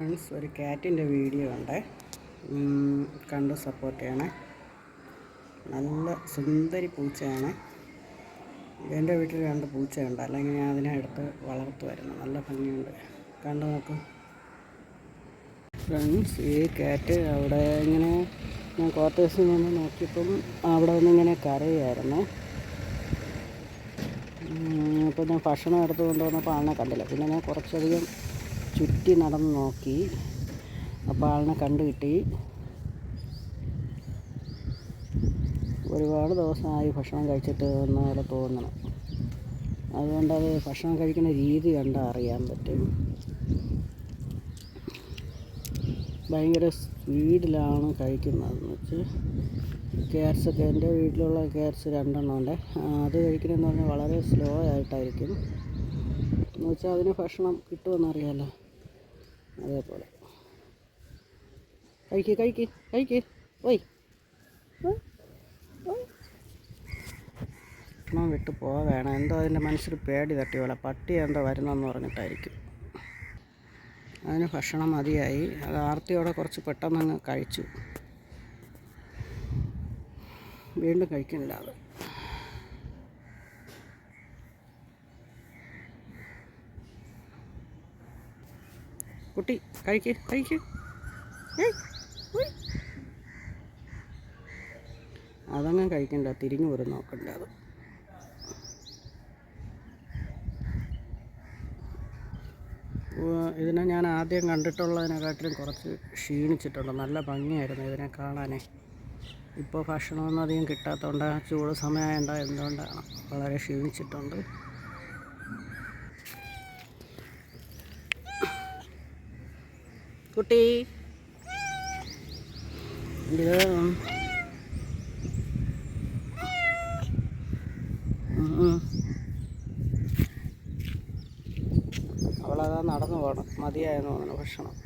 Friends ഒരു കാറ്റിന്റെ video ഉണ്ട് കണ്ടു സപ്പോർട്ട് ചെയ്യണേ. നല്ല സുന്ദരി പൂച്ചയാണ്. എന്റെ വീട്ടിൽ രണ്ട് പൂച്ചയുണ്ട്. അല്ലെങ്കിൽ ഞാൻ അതിനെ എടുത്ത് വളർത്തു വരുന്നു നല്ല ഭംഗിയുണ്ട്. കണ്ടു നോക്കും. ഫ്രണ്ട്സ് ഈ കാറ്റ് അവിടെ ഇങ്ങനെ ഞാൻ ക്വാർട്ടേഴ്സിൽ നിന്ന് നോക്കിയപ്പം അവിടെ ഇങ്ങനെ കരയായിരുന്നു അപ്പോൾ ഞാൻ ഭക്ഷണം എടുത്ത് കൊണ്ടുവന്നപ്പോൾ ആളിനെ കണ്ടില്ല. പിന്നെ ഞാൻ കുറച്ചധികം ചുറ്റി നടന്ന് നോക്കി. അപ്പോൾ ആളിനെ കണ്ടു കിട്ടി. ഒരുപാട് ദിവസമായി ഭക്ഷണം കഴിച്ചിട്ട് എന്ന പോലെ തോന്നണം. അതുകൊണ്ട് അത് ഭക്ഷണം കഴിക്കുന്ന രീതി കണ്ടാൽ അറിയാൻ പറ്റും. ഭയങ്കര സ്പീഡിലാണ് കഴിക്കുന്നതെന്ന് വെച്ച് ക്യാറ്റ്സൊക്കെ എന്റെ വീട്ടിലുള്ള കേർസ് രണ്ടെണ്ണം ഉണ്ട്. അത് കഴിക്കണമെന്ന് പറഞ്ഞാൽ വളരെ സ്ലോ ആയിട്ടായിരിക്കും. എന്ന് വെച്ചാൽ അതിന് ഭക്ഷണം കിട്ടുമെന്നറിയാമല്ലോ അതേപോലെ. കഴിക്ക് കഴിക്ക് കഴിക്ക്. പോയി ഭക്ഷണം വിട്ട് പോവേണം എന്തോ അതിന്റെ മനസ്സിൽ പേടി തട്ടി പോലെ. പട്ടി എന്തോ വരുന്നെന്ന് പറഞ്ഞിട്ടായിരിക്കും. അതിന് ഭക്ഷണം മതിയായി. അത് ആർത്തിയോടെ കുറച്ച് പെട്ടെന്ന് കഴിച്ചു. വീണ്ടും കഴിക്കുന്നില്ല അത്. കുട്ടി കഴിക്ക് കഴിക്ക്. അതങ്ങ് കഴിക്കണ്ട തിരിഞ്ഞു വരും നോക്കണ്ട അത്. ഇതിനെ ഞാൻ ആദ്യം കണ്ടിട്ടുള്ളതിനെക്കാട്ടിലും കുറച്ച് ക്ഷീണിച്ചിട്ടുണ്ട്. നല്ല ഭംഗിയായിരുന്നു ഇതിനെ കാണാനേ. ഇപ്പോൾ ഭക്ഷണമൊന്നും അധികം കിട്ടാത്തതുകൊണ്ട് ചൂട് സമയമുണ്ടോ എന്തുകൊണ്ടാണ്? വളരെ ക്ഷീണിച്ചിട്ടുണ്ട്. കുട്ടി. അവളതാ നടന്നു പോകണം മതിയായെന്ന് തോന്നുന്നു ഭക്ഷണം.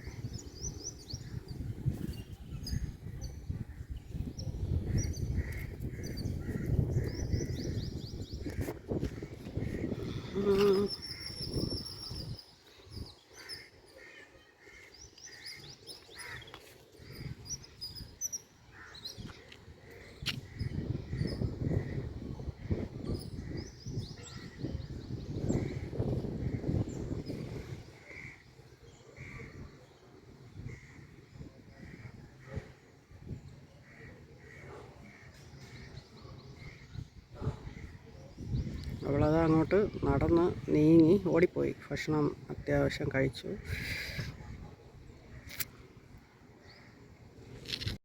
അവളത് അങ്ങോട്ട് നടന്ന് നീങ്ങി ഓടിപ്പോയി. ഭക്ഷണം അത്യാവശ്യം കഴിച്ചു.